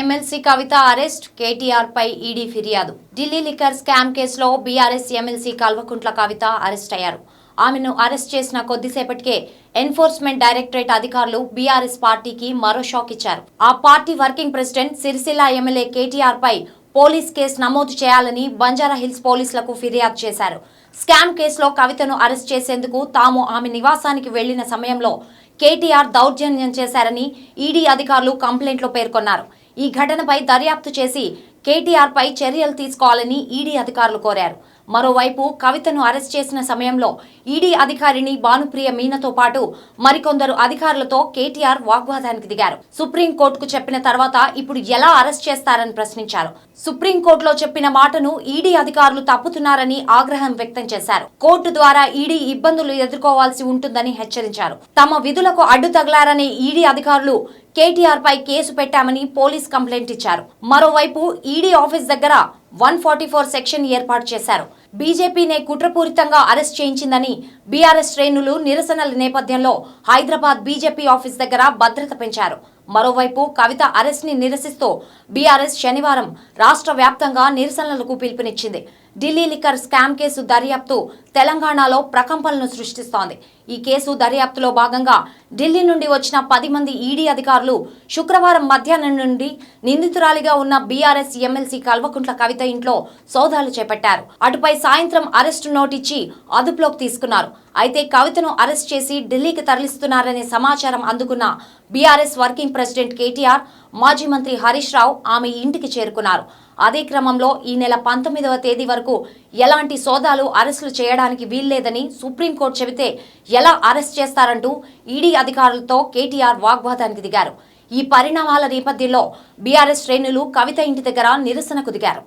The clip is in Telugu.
ఎమ్మెల్సీ కవిత అరెస్ట్ కేటీఆర్ పై ఈడీ ఫిర్యాదు. ఢిల్లీ లిక్కర్ స్కామ్ కేసులో BRS MLC Kalvakuntla Kavitha arrest అయ్యారు. ఆమెను అరెస్ట్ చేసిన కొద్దిసేపటికే ఎన్ఫోర్స్మెంట్ డైరెక్టరేట్ అధికారులు బీఆర్ఎస్ పార్టీకి మరో షాక్ ఇచ్చారు. ఆ party working president Sircilla MLA KTR పై పోలీస్ కేసు నమోదు చేయాలని బంజారా హిల్స్ పోలీసులకు ఫిర్యాదు చేశారు. స్కామ్ కేసులో కవితను అరెస్ట్ చేసేందుకు తాము ఆమె నివాసానికి వెళ్ళిన సమయంలో కేటీఆర్ దౌర్జన్యం చేశారని ఈడీ అధికారులు కంప్లైంట్లో పేర్కొన్నారు. ఈ ఘటనపై దర్యాప్తు చేసి కేటీఆర్ పై చర్యలు తీసుకోవాలని ఈడీ అధికారులు కోరారు. మరోవైపు కవితను అరెస్ట్ చేసిన సమయంలో ఈడీ అధికారిని భానుప్రియ మీనతో పాటు మరికొందరు అధికారులతో కేటీఆర్ వాగ్వాదానికి దిగారు. సుప్రీంకోర్టుకు చెప్పిన తర్వాత ఇప్పుడు ఎలా అరెస్ట్ చేస్తారని ప్రశ్నించారు. సుప్రీంకోర్టులో చెప్పిన మాటను ఈడీ అధికారులు తప్పుతున్నారని ఆగ్రహం వ్యక్తం చేశారు. కోర్టు ద్వారా ఈడీ ఇబ్బందులు ఎదుర్కోవాల్సి ఉంటుందని హెచ్చరించారు. తమ విధులకు అడ్డు తగలారనే ఈడీ అధికారులు కేటీఆర్ పై కేసు పెట్టామని పోలీస్ కంప్లైంట్ ఇచ్చారు. మరోవైపు ఈడీ ఆఫీస్ దగ్గర వన్ ఫార్టీ ఫోర్ సెక్షన్ ఏర్పాటు చేశారు. బీజేపీనే కుట్రపూరితంగా అరెస్ట్ చేయించిందని బీఆర్ఎస్ శ్రేణులు నిరసనల నేపథ్యంలో హైదరాబాద్ బీజేపీ ఆఫీస్ దగ్గర భద్రత పెంచారు. మరోవైపు కవిత అరెస్ట్ని నిరసిస్తూ బీఆర్ఎస్ శనివారం రాష్ట్ర వ్యాప్తంగా నిరసనలకు పిలుపునిచ్చింది. ఢిల్లీ లిక్కర్ స్కామ్ కేసు దర్యాప్తు తెలంగాణలో ప్రకంపనలు సృష్టిస్తోంది. ఈ కేసు దర్యాప్తులో భాగంగా ఢిల్లీ నుండి వచ్చిన పది మంది ఈడీ అధికారులు శుక్రవారం మధ్యాహ్నం నుండి నిందితురాలిగా ఉన్న బీఆర్ఎస్ ఎమ్మెల్సీ కల్వకుంట్ల కవిత ఇంట్లో సోదాలు చేపట్టారు. అటుపై సాయంత్రం అరెస్టు నోటిచ్చి అదుపులోకి తీసుకున్నారు. అయితే కవితను అరెస్ట్ చేసి ఢిల్లీకి తరలిస్తున్నారనే సమాచారం అందుకున్న బీఆర్ఎస్ వర్కింగ్ ప్రెసిడెంట్ కేటీఆర్ మాజీ మంత్రి హరీష్ రావు ఆమె ఇంటికి చేరుకున్నారు. అదే క్రమంలో ఈ నెల పంతొమ్మిదవ తేదీ వరకు ఎలాంటి సోదాలు అరెస్టులు చేయడానికి వీల్లేదని సుప్రీంకోర్టు చెబితే ఎలా అరెస్ట్ చేస్తారంటూ ఈడీ అధికారులతో కేటీఆర్ వాగ్వాదానికి దిగారు. ఈ పరిణామాల నేపథ్యంలో బీఆర్ఎస్ శ్రేణులు కవిత ఇంటి దగ్గర నిరసనకు దిగారు.